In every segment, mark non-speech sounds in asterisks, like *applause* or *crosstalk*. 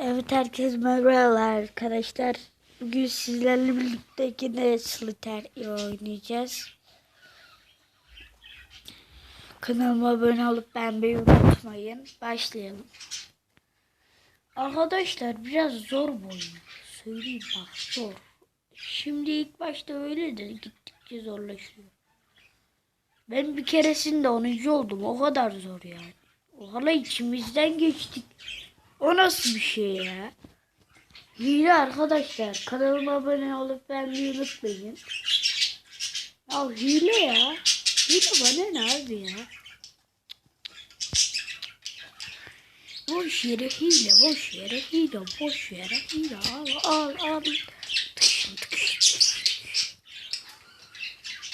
Evet herkes merhabalar arkadaşlar. Bugün sizlerle birlikte yine Solitaire oynayacağız. Kanalıma abone olup beğenmeyi unutmayın. Başlayalım. Arkadaşlar biraz zor bu oyun. Söyleyeyim bak zor. Şimdi ilk başta öyle de gittikçe zorlaşıyor. Ben bir keresinde 10. oldum. O kadar zor yani. O hala içimizden geçtik. O nasıl bir şey ya? Hile arkadaşlar. Kanalıma abone olup beğenmeyi unutmayın. Ya hile ya. Hile bana ne abi ya? Boş yere hile, boş yere hile, boş yere hile. Al, al, al.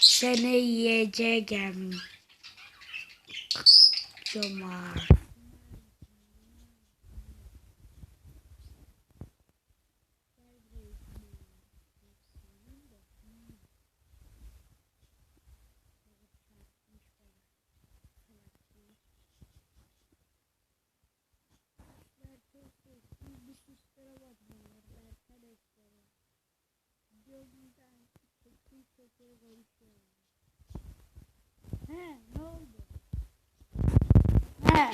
Seni yiyeceğim. Cömert. He, ne oldu? He.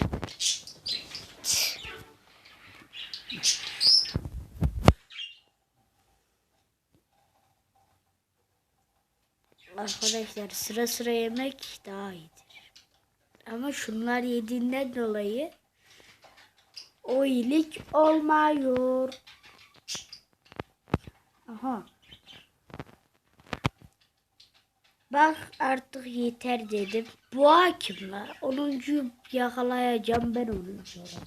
Arkadaşlar sıra sıra yemek daha iyidir. Ama şunlar yediğinden dolayı o iyilik olmuyor. Aha. Bak artık yeter dedim. Boğa kim la? Onuncuyu yakalayacağım ben onu sonra.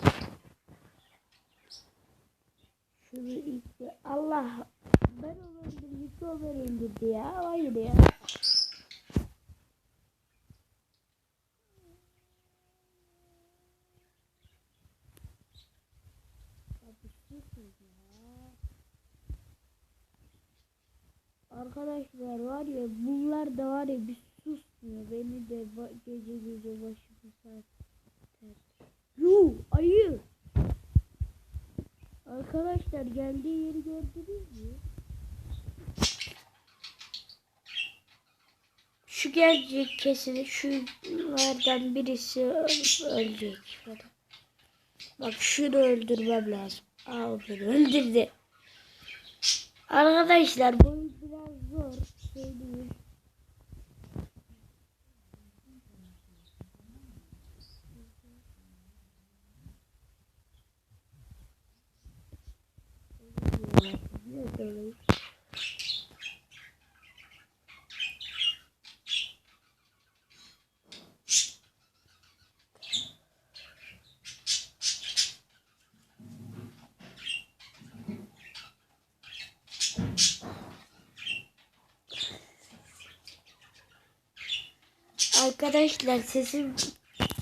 Şunu ilk Allah ben onu öldürdüm. O öldürdü ya. Hayır ya. Abi sus ya. Arkadaşlar var ya bunlar da var ya bir susmuyor. Beni de gece gece başımı saatler. Yuh ayı. Arkadaşlar geldiği yeri gördünüz mü? Şu gelecek kesin şunlardan birisi ölecek. Bak şunu öldürmem lazım. Aa beni öldürdü. Arkadaşlar bu oyun biraz zor. Söyleyeyim. Arkadaşlar sesim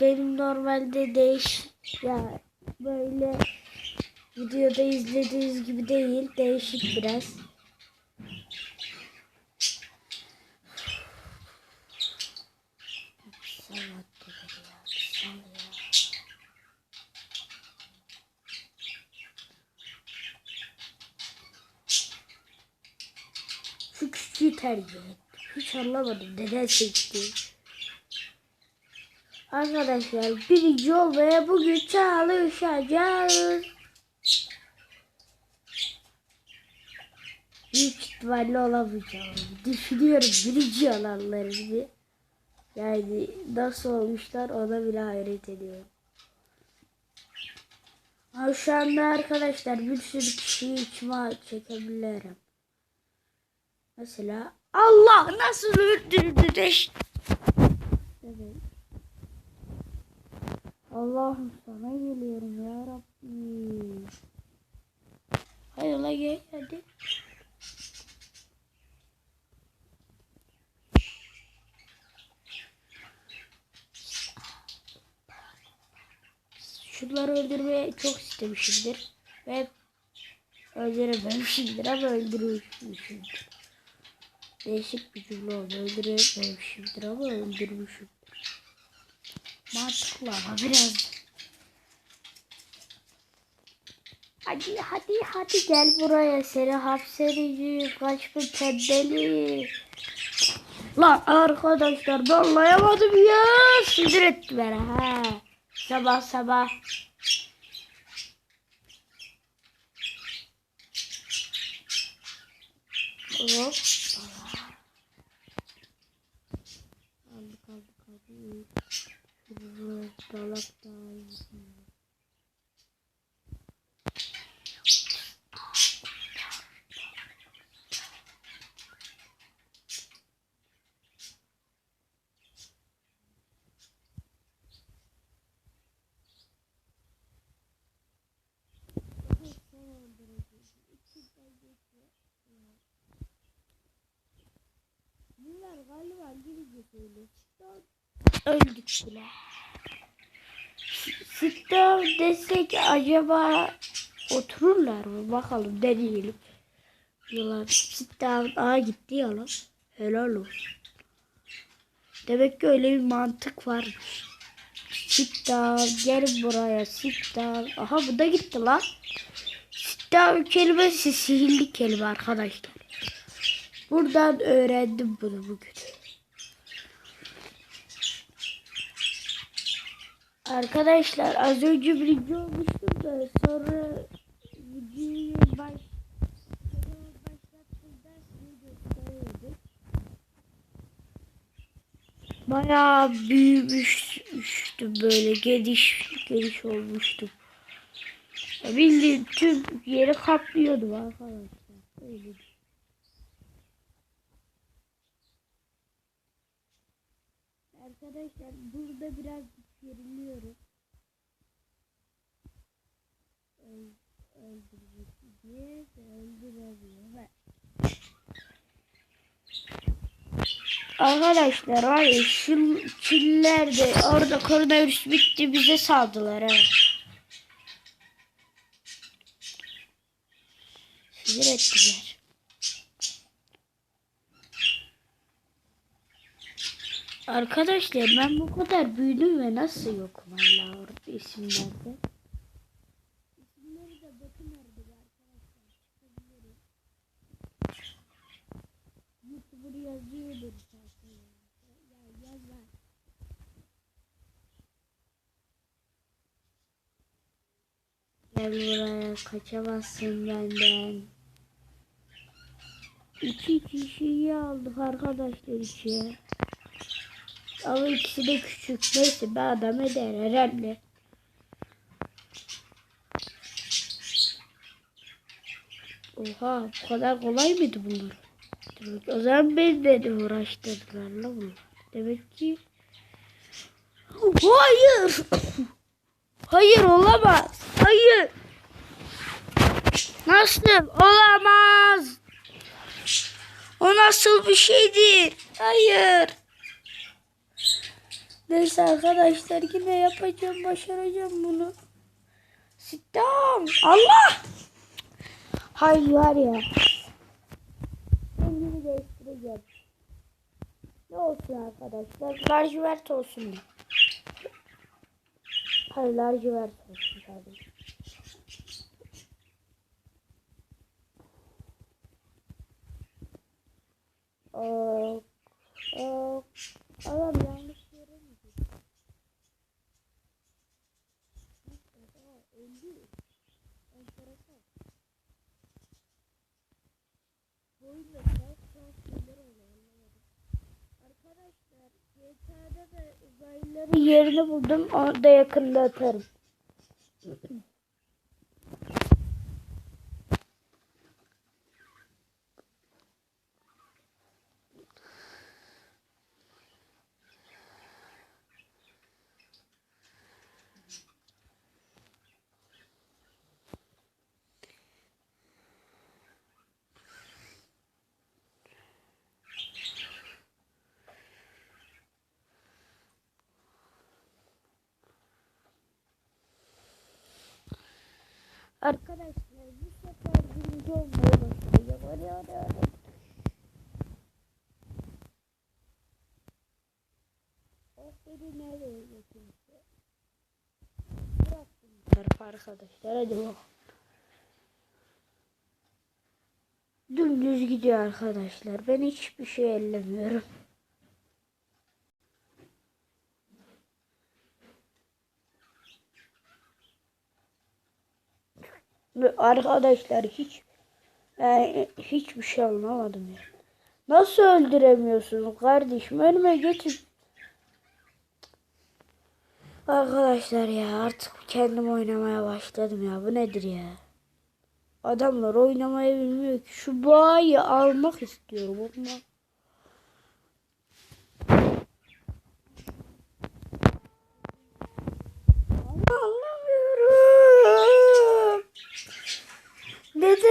benim normalde değiş ya böyle videoda izlediğiniz gibi değil değişik biraz. Şu küçüğü tercih ettim. Hiç anlamadım neden seçti. Arkadaşlar birinci olmaya bugün çalışacağız. Büyük ihtimalle olamayacağım. Düşünüyorum birinci olanları. Yani nasıl olmuşlar ona bile hayret ediyorum. Ama şu anda arkadaşlar bir sürü kişiyi içime çekebilirim. Mesela Allah nasıl öldürdü de işte. Evet. Allah'ım sana geliyorum ya Rabbi. Hadi la gel hadi. Şunları öldürmeye çok istemişimdir. Ve öldürememişimdir ama öldürmüşümdür. Değişik bir cümle oldu. Öldürememişimdir ama öldürmüşümdür. Ama biraz Hadi hadi hadi gel buraya seni hapsedeceğim kaçma tembeli. Lan arkadaşlar ben anlayamadım ya. Sinir etti beni ha. Sabah sabah. Hop. Kaldı kaldı kaldı. Şurada dalak iyi. Bunlar galiba İngilizce söylüyor. Öldük bile. Sitta desek acaba otururlar mı? Bakalım deneyelim. Diyorlar sitta daha gitti ya lan. Helal olsun. Demek ki öyle bir mantık varmış. Sitta gel buraya sitta. Aha bu da gitti lan. Sitta kelimesi sihirli kelime arkadaşlar. Buradan öğrendim bunu bugün. Arkadaşlar az önce birinci olmuştum da sonra videoyu baş. Bayağı büyümüştüm böyle geniş geniş olmuştum. Ya Bildiğin tüm yeri kaplıyordum arkadaşlar. Öyle bir şey. Arkadaşlar burada biraz geriliyorum. Öl, öldürecek diye de öldüremiyor. Arkadaşlar ya şu Çinlerde orada koronavirüs bitti bize saldılar ha. Sinir ettiler. Arkadaşlar ben bu kadar büyüdüm ve nasıl yokum hala orada isimlerde. İsimleri. Gel buraya kaçamazsın benden. İki kişiyi aldık arkadaşlar içe. Ama ikisi de küçük. Neyse bir adam eder herhalde. Oha bu kadar kolay mıydı bunlar? Demek o zaman beni de uğraştırdılar la bunlar. Demek ki Hayır. *coughs* Hayır olamaz. Hayır. Nasıl olamaz? O nasıl bir şeydir? Hayır. Neyse arkadaşlar yine yapacağım, başaracağım bunu. Sit down. Allah! Hayır var ya. Rengini değiştireceğim. Ne olsun arkadaşlar? Lacivert olsun. Hayır lacivert olsun kardeşim. Oh, oh, adam yanlış yere mi gitti? Oha, öldü. Enteresan. Bu oyunda tuhaf tuhaf şeyler oluyor anlamadım. Arkadaşlar GTA'da yerini buldum. Onu da yakında atarım. Arkadaşlar bu sefer birinci olmaya başlayacağım. Oraya oraya oraya. Oh beni nereye götürdü? Bıraktım tarafı arkadaşlar. Hadi bak. Dümdüz gidiyor arkadaşlar. Ben hiçbir şey ellemiyorum. Arkadaşlar hiç yani hiçbir şey anlamadım ya. Nasıl öldüremiyorsunuz kardeşim? Önüme geçip Arkadaşlar ya artık kendim oynamaya başladım ya. Bu nedir ya? Adamlar oynamayı bilmiyor ki. Şu boğayı almak istiyorum ama. it's